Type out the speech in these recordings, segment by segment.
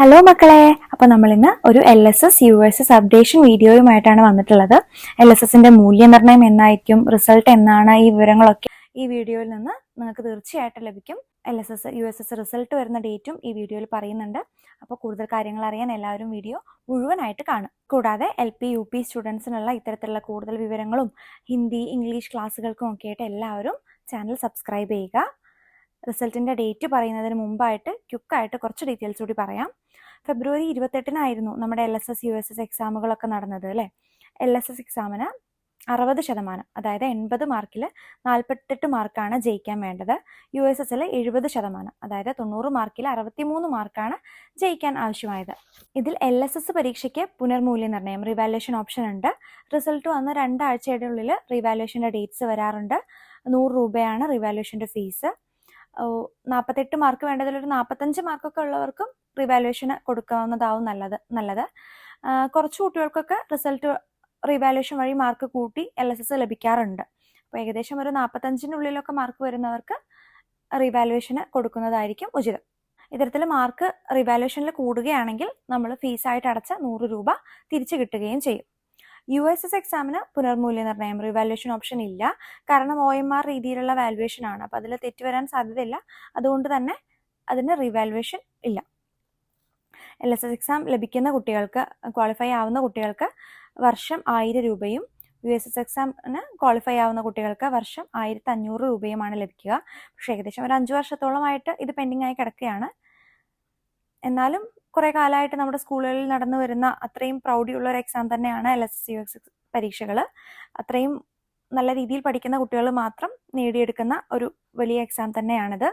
Hello മക്കളെ. അപ്പോൾ നമ്മൾ ഇന്ന് ഒരു L S S U S S updation വീഡിയോയുമായിട്ടാണ് വന്നിട്ടുള്ളത്. എൽ എസ് എസിന്റെ മൂല്യനിർണയം എന്നായിരിക്കും റിസൾട്ട് എന്നാണ് ഈ വിവരങ്ങളൊക്കെ ഈ വീഡിയോയിൽ നിന്ന് നിങ്ങൾക്ക് തീർച്ചയായിട്ടും ലഭിക്കും. L S S U S S result വരുന്ന ഡേറ്റും ഈ വീഡിയോയിൽ പറയുന്നുണ്ട്. അപ്പോൾ കൂടുതൽ കാര്യങ്ങൾ അറിയാൻ എല്ലാവരും വീഡിയോ മുഴുവനായിട്ട് കാണും. കൂടാതെ എൽ പി യു പി സ്റ്റുഡൻസിനുള്ള ഇത്തരത്തിലുള്ള കൂടുതൽ വിവരങ്ങളും ഹിന്ദി ഇംഗ്ലീഷ് ക്ലാസ്സുകൾക്കും ഒക്കെ ആയിട്ട് എല്ലാവരും ചാനൽ സബ്സ്ക്രൈബ് ചെയ്യുക. റിസൾട്ടിന്റെ ഡേറ്റ് പറയുന്നതിന് മുമ്പായിട്ട് ക്യുക്കായിട്ട് കുറച്ച് ഡീറ്റെയിൽസ് കൂടി പറയാം. ഫെബ്രുവരി ഇരുപത്തെട്ടിനായിരുന്നു നമ്മുടെ L S S U S S എക്സാമുകളൊക്കെ നടന്നത് അല്ലേ? എൽ എസ് എസ് എക്സാമിന് അറുപത് ശതമാനം അതായത് എൺപത് മാർക്കിൽ നാൽപ്പത്തെട്ട് മാർക്കാണ് ജയിക്കാൻ വേണ്ടത്. യു എസ് എസിൽ എഴുപത് ശതമാനം അതായത് തൊണ്ണൂറ് മാർക്കിൽ അറുപത്തിമൂന്ന് മാർക്കാണ് ജയിക്കാൻ ആവശ്യമായത്. ഇതിൽ എൽ എസ് എസ് പരീക്ഷയ്ക്ക് പുനർമൂല്യനിർണയം റിവാലുവേഷൻ ഓപ്ഷൻ ഉണ്ട്. റിസൾട്ട് വന്ന രണ്ടാഴ്ചയുടെ ഉള്ളിൽ റിവാലുവേഷന്റെ ഡേറ്റ്സ് വരാറുണ്ട്. നൂറ് രൂപയാണ് റിവാലുവേഷന്റെ ഫീസ് നാൽപ്പത്തെട്ട് മാർക്ക് വേണ്ടതിൽ ഒരു നാൽപ്പത്തഞ്ച് മാർക്കൊക്കെ ഉള്ളവർക്കും റിവാലുവേഷന് കൊടുക്കാവുന്നതാവും നല്ലത് നല്ലത്. കുറച്ച് കുട്ടികൾക്കൊക്കെ റിസൾട്ട് റിവാലുവേഷൻ വഴി മാർക്ക് കൂട്ടി എൽ എസ് എസ് ലഭിക്കാറുണ്ട്. അപ്പോൾ ഏകദേശം ഒരു നാൽപ്പത്തഞ്ചിനുള്ളിലൊക്കെ മാർക്ക് വരുന്നവർക്ക് റിവാലുവേഷന് കൊടുക്കുന്നതായിരിക്കും ഉചിതം. ഇത്തരത്തിൽ മാർക്ക് റിവാലുവേഷനിൽ കൂടുകയാണെങ്കിൽ നമ്മൾ ഫീസായിട്ട് അടച്ച നൂറ് രൂപ തിരിച്ചു കിട്ടുകയും ചെയ്യും. യു എസ് എസ് എക്സാമിന് പുനർമൂല്യനിർണയം റിവാലുവേഷൻ ഓപ്ഷൻ ഇല്ല. കാരണം ഒ എം ആർ രീതിയിലുള്ള വാലുവേഷൻ ആണ്. അപ്പോൾ അതിൽ തെറ്റ് വരാൻ സാധ്യതയില്ല. അതുകൊണ്ട് തന്നെ അതിന് റിവാലുവേഷൻ ഇല്ല. എൽ എസ് എസ് എക്സാം ലഭിക്കുന്ന കുട്ടികൾക്ക് ക്വാളിഫൈ ആവുന്ന കുട്ടികൾക്ക് വർഷം ആയിരം രൂപയും യു എസ് എസ് എക്സാമിന് ക്വാളിഫൈ ആവുന്ന കുട്ടികൾക്ക് വർഷം ആയിരത്തി അഞ്ഞൂറ് രൂപയുമാണ് ലഭിക്കുക. പക്ഷേ ഏകദേശം ഒരു അഞ്ച് വർഷത്തോളമായിട്ട് ഇത് പെൻഡിങ് ആയി കിടക്കുകയാണ്. എന്നാലും കുറേ കാലമായിട്ട് നമ്മുടെ സ്കൂളുകളിൽ നടന്നു വരുന്ന അത്രയും പ്രൗഢിയുള്ള ഒരു എക്സാം തന്നെയാണ് L S S U S പരീക്ഷകൾ അത്രയും നല്ല രീതിയിൽ പഠിക്കുന്ന കുട്ടികൾ മാത്രം നേടിയെടുക്കുന്ന ഒരു വലിയ എക്സാം തന്നെയാണിത്.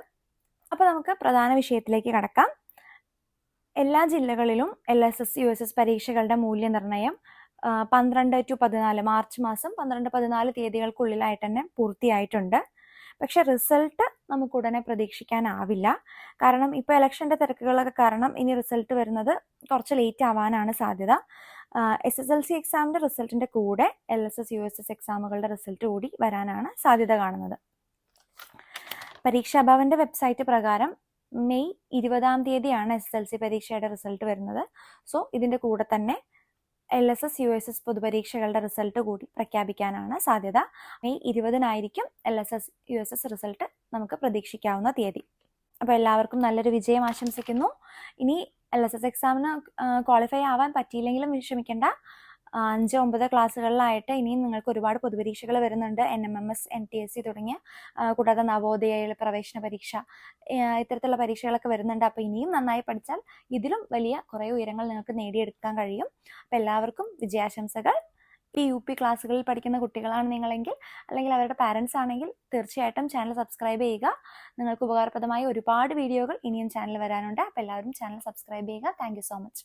അപ്പോൾ നമുക്ക് പ്രധാന വിഷയത്തിലേക്ക് കടക്കാം. എല്ലാ ജില്ലകളിലും L S S U S S പരീക്ഷകളുടെ മൂല്യനിർണയം പന്ത്രണ്ട് ടു പതിനാല് മാർച്ച് മാസം പന്ത്രണ്ട് പതിനാല് തീയതികൾക്കുള്ളിലായിട്ട് തന്നെ പൂർത്തിയായിട്ടുണ്ട്. പക്ഷെ റിസൾട്ട് നമുക്ക് ഉടനെ പ്രതീക്ഷിക്കാനാവില്ല. കാരണം ഇപ്പോൾ ഇലക്ഷന്റെ തിരക്കുകളൊക്കെ കാരണം ഇനി റിസൾട്ട് വരുന്നത് കുറച്ച് ലേറ്റ് ആവാനാണ് സാധ്യത. എസ് എസ് എൽ സി എക്സാമിന്റെ റിസൾട്ടിന്റെ കൂടെ L S S U S S എക്സാമുകളുടെ result കൂടി വരാനാണ് സാധ്യത കാണുന്നത്. പരീക്ഷാഭവന്റെ വെബ്സൈറ്റ് പ്രകാരം മെയ് ഇരുപതാം തീയതിയാണ് എസ് എസ് എൽ സി പരീക്ഷയുടെ റിസൾട്ട് വരുന്നത്. സോ ഇതിന്റെ കൂടെ തന്നെ L S S U S S പൊതുപരീക്ഷകളുടെ result കൂടി പ്രഖ്യാപിക്കാനാണ് സാധ്യത. May ഇരുപതിനായിരിക്കും L S S U S S result നമുക്ക് പ്രതീക്ഷിക്കാവുന്ന തീയതി. അപ്പോൾ എല്ലാവർക്കും നല്ലൊരു വിജയം ആശംസിക്കുന്നു. ഇനി എൽ എസ് എസ് എക്സാമിന് ക്വാളിഫൈ ആവാൻ പറ്റിയില്ലെങ്കിലും വിഷമിക്കേണ്ട. അഞ്ച് ഒമ്പത് ക്ലാസ്സുകളിലായിട്ട് ഇനിയും നിങ്ങൾക്ക് ഒരുപാട് പൊതുപരീക്ഷകൾ വരുന്നുണ്ട്. N M M S N T S C തുടങ്ങിയ കൂടാതെ നവോദയയിൽ പ്രവേശന പരീക്ഷ ഇത്തരത്തിലുള്ള പരീക്ഷകളൊക്കെ വരുന്നുണ്ട്. അപ്പോൾ ഇനിയും നന്നായി പഠിച്ചാൽ ഇതിലും വലിയ കുറേ ഉയരങ്ങൾ നിങ്ങൾക്ക് നേടിയെടുക്കാൻ കഴിയും. അപ്പോൾ എല്ലാവർക്കും വിജയാശംസകൾ. ഈ യു പി ക്ലാസ്സുകളിൽ പഠിക്കുന്ന കുട്ടികളാണ് നിങ്ങളെങ്കിൽ അല്ലെങ്കിൽ അവരുടെ പാരൻസ് ആണെങ്കിൽ തീർച്ചയായിട്ടും ചാനൽ സബ്സ്ക്രൈബ് ചെയ്യുക. നിങ്ങൾക്ക് ഉപകാരപ്രദമായ ഒരുപാട് വീഡിയോകൾ ഇനിയും ചാനൽ വരാനുണ്ട്. അപ്പോൾ എല്ലാവരും ചാനൽ സബ്സ്ക്രൈബ് ചെയ്യുക. Thank so much